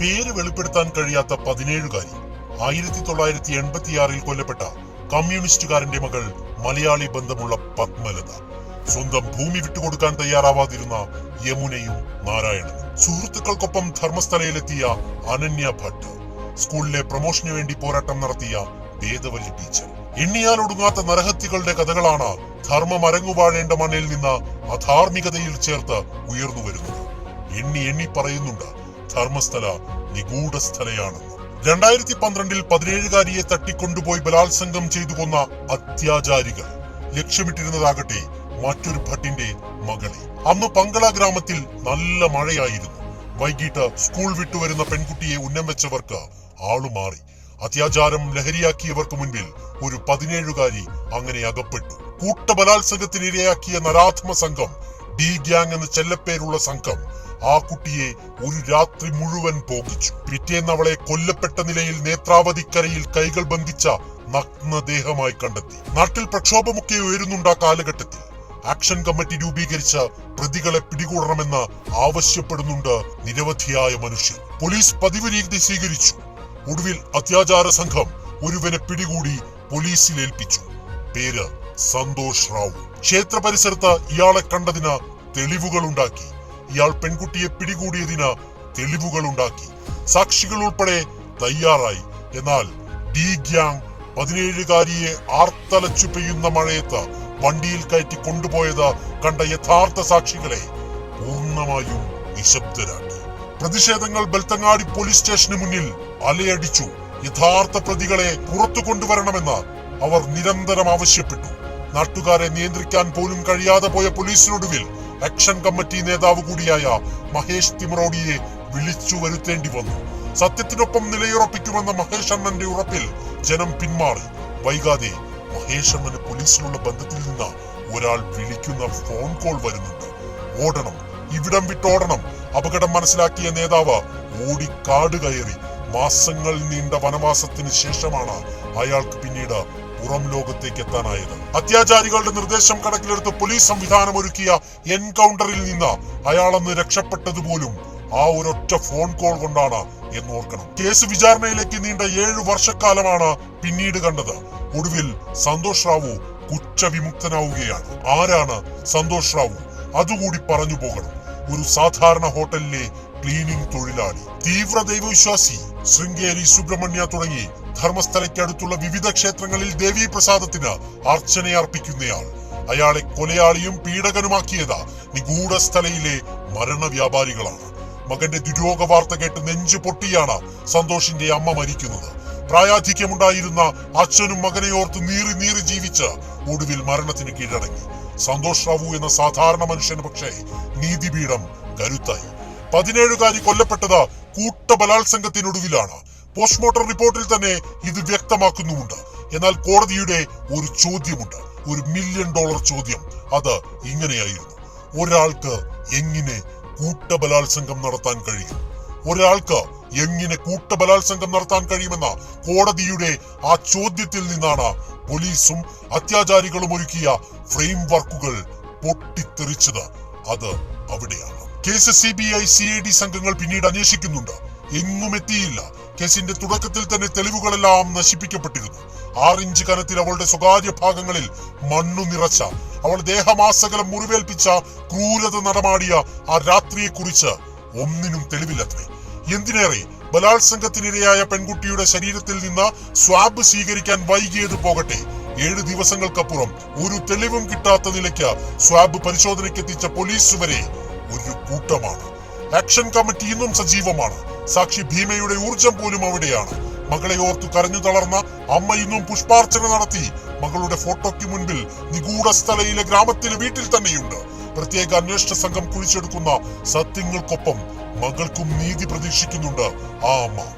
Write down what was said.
പേര് വെളിപ്പെടുത്താൻ കഴിയാത്ത പതിനേഴുകാരി. ആയിരത്തി തൊള്ളായിരത്തി എൺപത്തിയാറിൽ കൊല്ലപ്പെട്ട കമ്മ്യൂണിസ്റ്റുകാരന്റെ മകൾ മലയാളി ബന്ധമുള്ള പത്മലത. സ്വന്തം ഭൂമി വിട്ടുകൊടുക്കാൻ തയ്യാറാവാതിരുന്ന യമുനയും നാരായണനും. സുഹൃത്തുക്കൾക്കൊപ്പം ധർമ്മസ്ഥലയിലെത്തിയ അനന്യ ഭട്ട്. സ്കൂളിലെ പ്രൊമോഷന് വേണ്ടി പോരാട്ടം നടത്തിയ ഭേദവല്ലി ടീച്ചർ. എണ്ണിയാൽ ഒടുങ്ങാത്ത നരഹത്യകളുടെ കഥകളാണ് ധർമ്മം അരങ്ങുവാഴേണ്ട മണ്ണിൽ നിന്ന് അധാർമികതയിൽ ചേർത്ത് ഉയർന്നു വരുന്നത് എണ്ണി എണ്ണി പറയുന്നുണ്ട്. ധർമ്മസ്ഥല നിഗൂഢ സ്ഥലയാണെന്ന് രണ്ടായിരത്തി പന്ത്രണ്ടിൽ പതിനേഴുകാരിയെ തട്ടിക്കൊണ്ടുപോയി ബലാത്സംഗം ചെയ്തു കൊന്ന അത്യാചാരികൾ ലക്ഷ്യമിട്ടിരുന്നതാകട്ടെ മറ്റൊരു ഭട്ടിന്റെ മകളെ. അന്ന് പങ്കള ഗ്രാമത്തിൽ നല്ല മഴയായിരുന്നു. വൈകിട്ട് സ്കൂൾ വിട്ടുവരുന്ന പെൺകുട്ടിയെ ഉന്നം വെച്ചവർക്ക് ആളുമാറി അത്യാചാരം ലഹരിയാക്കിയവർക്ക് മുൻപിൽ ഒരു പതിനേഴുകാരി അങ്ങനെ അകപ്പെട്ടു. കൂട്ടബലാത്സംഗത്തിനിരയാക്കിയ നരാത്മ സംഘം ഡി ഗ്യാങ് എന്ന ചെല്ലപ്പേരുള്ള സംഘം ആ കുട്ടിയെ ഒരു രാത്രി മുഴുവൻ പോകിച്ചു പിറ്റേന്ന് അവളെ കൊല്ലപ്പെട്ട നിലയിൽ നേത്രാവതിക്കരയിൽ കൈകൾ ബന്ധിച്ച നഗ്നദേഹമായി കണ്ടെത്തി. നാട്ടിൽ പ്രക്ഷോഭമൊക്കെ ഉയരുന്നുണ്ട് ആ കാലഘട്ടത്തിൽ. ആക്ഷൻ കമ്മിറ്റി രൂപീകരിച്ച പ്രതികളെ പിടികൂടണമെന്ന് ആവശ്യപ്പെടുന്നുണ്ട് നിരവധിയായ മനുഷ്യർ. പോലീസ് പതിവ് രീതി സ്വീകരിച്ചു. ഒടുവിൽ അത്യാചാര സംഘം ഒരുവനെ പിടികൂടി പോലീസിൽ ഏൽപ്പിച്ചു. പേര് സന്തോഷ് റാവു. ക്ഷേത്ര പരിസരത്ത് ഇയാളെ കണ്ടതിന് തെളിവുകൾ ഉണ്ടാക്കി ഇയാൾ പെൺകുട്ടിയെ പിടികൂടിയതിന് തെളിവുകൾ ഉണ്ടാക്കി സാക്ഷികൾ ഉൾപ്പെടെ തയ്യാറായി. എന്നാൽ ഡി ഗ്യാങ് പതിനേഴുകാരിയെ ആർത്തലച്ചു പെയ്യുന്ന മഴയത്ത് വണ്ടിയിൽ കയറ്റി കൊണ്ടുപോയത് കണ്ട യഥാർത്ഥ സാക്ഷികളെ പൂർണമായും നിശബ്ദരാക്കി. പ്രതിഷേധങ്ങൾ ബെൽത്തങ്ങാടി പോലീസ് സ്റ്റേഷന് മുന്നിൽ അലയടിച്ചു. യഥാർത്ഥ പ്രതികളെ പുറത്തു കൊണ്ടുവരണമെന്ന് അവർ നിരന്തരം ആവശ്യപ്പെട്ടു. നാട്ടുകാരെ നിയന്ത്രിക്കാൻ പോലും കഴിയാതെ പോയ പോലീസിനൊടുവിൽ ആക്ഷൻ കമ്മിറ്റി നേതാവ് കൂടിയായ മഹേഷ് തിമറോഡിയെ വിളിച്ചു വരുത്തേണ്ടി വന്നു. സത്യത്തിനൊപ്പം നിലയുറപ്പിക്കുമെന്ന മഹേഷ് അണ്ണന്റെ ഉറപ്പിൽ ജനം പിന്മാറി. വൈകാതെ മഹേഷ് അണ്ണന് പോലീസിലുള്ള ബന്ധത്തിൽ നിന്ന് ഒരാൾ വിളിക്കുന്ന ഫോൺ കോൾ വരുന്നുണ്ട്. ഓടണം ഇവിടം വിട്ടോടണം അപകടം മനസ്സിലാക്കിയ നേതാവ് ഓടി കാട് കയറി മാസങ്ങൾ നീണ്ട വനവാസത്തിന് ശേഷമാണ് അയാൾക്ക് പിന്നീട് പുറം ലോകത്തേക്ക് എത്താനായത്. അത്യാചാരികളുടെ നിർദ്ദേശം കണക്കിലെടുത്ത് പോലീസ് സംവിധാനം ഒരുക്കിയ എൻകൗണ്ടറിൽ നിന്ന് അയാളെന്ന് രക്ഷപ്പെട്ടത് പോലും ആ ഒരൊറ്റ ഫോൺ കോൾ കൊണ്ടാണ് എന്ന് ഓർക്കണം കേസ് വിചാരണയിലേക്ക് നീണ്ട ഏഴു വർഷക്കാലമാണ് പിന്നീട് കണ്ടത്. ഒടുവിൽ സന്തോഷ് റാവു കുറ്റവിമുക്തനാവുകയാണ്. ആരാണ് സന്തോഷ് റാവു? അതുകൂടി പറഞ്ഞു പോകണം. ഒരു സാധാരണ ഹോട്ടലിലെ ക്ലീനിംഗ് തൊഴിലാളി. തീവ്ര ദൈവവിശ്വാസി ശൃംഗേരി സുബ്രഹ്മണ്യ തുടങ്ങി ധർമ്മസ്ഥലയ്ക്കടുത്തുള്ള വിവിധ ക്ഷേത്രങ്ങളിൽ ദേവീ പ്രസാദത്തിന് അർച്ചനയർപ്പിക്കുന്നയാൾ. അയാളെ കൊലയാളിയും പീഡകനുമാക്കിയത് നിഗൂഢ സ്ഥലയിലെ മരണവ്യാപാരികളാണ് മകന്റെ ദുരോഗ വാർത്ത കേട്ട് നെഞ്ചു പൊട്ടിയാണ് സന്തോഷിന്റെ അമ്മ മരിക്കുന്നത്. പ്രായാധിക്യമുണ്ടായിരുന്ന അച്ഛനും മകനെ ഓർത്ത് നീറി നീറി ജീവിച്ച് ഒടുവിൽ മരണത്തിന് കീഴടങ്ങി. സന്തോഷ് റാവു എന്ന സാധാരണ മനുഷ്യന് പക്ഷേ നീതിപീഠം കരുത്തായി. പതിനേഴുകാരി കൊല്ലപ്പെട്ടത് കൂട്ട ബലാത്സംഗത്തിനൊടുവിലാണ് പോസ്റ്റ്മോർട്ടം റിപ്പോർട്ടിൽ തന്നെ ഇത് വ്യക്തമാക്കുന്നുമുണ്ട്. എന്നാൽ കോടതിയുടെ ഒരു ചോദ്യമുണ്ട്. ഒരു മില്യൺ ഡോളർ ചോദ്യം. അത് ഇങ്ങനെയായിരുന്നു. ഒരാൾക്ക് എങ്ങനെ കൂട്ടബലാത്സംഗം നടത്താൻ കഴിയും? ഒരാൾക്ക് എങ്ങനെ കൂട്ടബലാത്സംഗം നടത്താൻ കഴിയുമെന്ന കോടതിയുടെ ആ ചോദ്യത്തിൽ നിന്നാണ് പോലീസും അത്യാചാരികളും ഒരുക്കിയ ഫ്രെയിം വർക്കുകൾ പൊട്ടിത്തെറിച്ചത്. അത് അവിടെയാണ്. Case C B I C I D സംഘങ്ങൾ പിന്നീട് അന്വേഷിക്കുന്നുണ്ട്. എങ്ങും എത്തിയില്ല. കേസിന്റെ തുടക്കത്തിൽ തന്നെ തെളിവുകളെല്ലാം നശിപ്പിക്കപ്പെട്ടിരുന്നു. ആറിഞ്ച് കനത്തിൽ അവളുടെ സ്വകാര്യ ഭാഗങ്ങളിൽ മണ്ണു നിറച്ച അവൾ ദേഹമാസകലം മുറിവേൽപ്പിച്ച ക്രൂരത നടമാടിയ ആ രാത്രിയെക്കുറിച്ച് ഒന്നിനും തെളിവില്ലത്രേ. എന്തിനേറെ? ബലാത്സംഗത്തിനിരയായ പെൺകുട്ടിയുടെ ശരീരത്തിൽ നിന്ന് സ്വാബ് സ്വീകരിക്കാൻ വൈകിയത് പോകട്ടെ. ഏഴ് ദിവസങ്ങൾക്കപ്പുറം ഒരു തെളിവും കിട്ടാത്ത നിലയ്ക്ക് സ്വാബ് പരിശോധനയ്ക്കെത്തിച്ച പോലീസ് വരെ ഒരു കൂട്ടമാണ്. ആക്ഷൻ കമ്മിറ്റി ഇന്നും സജീവമാണ്. സാക്ഷി ഭീമയുടെ ഊർജം പോലും അവിടെയാണ്. മകളെ ഓർത്തു കരഞ്ഞു തളർന്ന അമ്മ ഇന്നും പുഷ്പാർച്ചന നടത്തി. മകളുടെ ഫോട്ടോയ്ക്ക് മുൻപിൽ നിഗൂഢ സ്ഥലയിലെ ഗ്രാമത്തിലെ വീട്ടിൽ തന്നെയുണ്ട്. പ്രത്യേക അന്വേഷണ സംഘം കുഴിച്ചെടുക്കുന്ന സത്യങ്ങൾക്കൊപ്പം മകൾക്കും നീതി പ്രതീക്ഷിക്കുന്നുണ്ട് ആ അമ്മ.